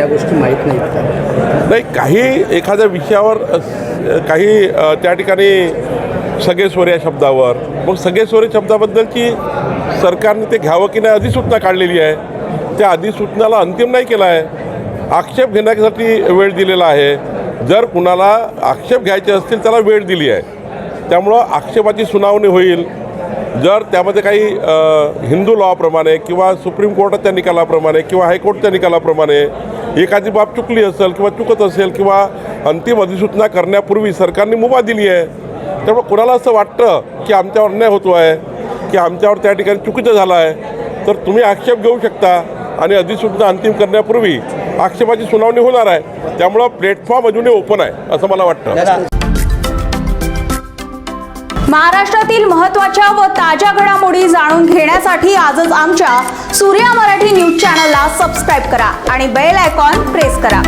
या गोष्टी माहीत नाहीत का? नाही काही एखाद्या विषयावर काही त्या ठिकाणी सगळेस्वरी या शब्दावर. मग सगळे शब्दाबद्दलची सरकारने ते घ्यावं की नाही अधिसूचना काढलेली आहे. त्या अधिसूचनाला अंतिम नाही केला आहे. आक्षेप घेण्यासाठी वेळ दिलेला आहे. जर कुणाला आक्षेप घ्यायचे असतील त्याला वेळ दिली आहे. त्यामुळं आक्षेपाची सुनावणी होईल. जर त्यामध्ये काही हिंदू लॉप्रमाणे किंवा सुप्रीम कोर्टाच्या निकालाप्रमाणे किंवा हायकोर्टच्या निकालाप्रमाणे एखादी बाब चुकली असेल किंवा चुकत असेल किंवा अंतिम अधिसूचना करण्यापूर्वी सरकारने मुभा दिली आहे त्यामुळे कोणाला असं वाटतं की आमच्यावर अन्याय होतो आहे की आमच्यावर त्या ठिकाणी चुकीचं झालं आहे? तर तुम्ही आक्षेप घेऊ शकता आणि अधिसूचना अंतिम करण्यापूर्वी आक्षेपाची सुनावणी होणार आहे. त्यामुळं प्लॅटफॉर्म अजूनही ओपन आहे असं मला वाटतं. महाराष्ट्रातील महत्त्वाच्या व ताज्या घडामोडी जाणून घेण्यासाठी आजच आमच्या सूर्या मराठी न्यूज चॅनलला सबस्क्राईब करा आणि बेल आयकॉन प्रेस करा.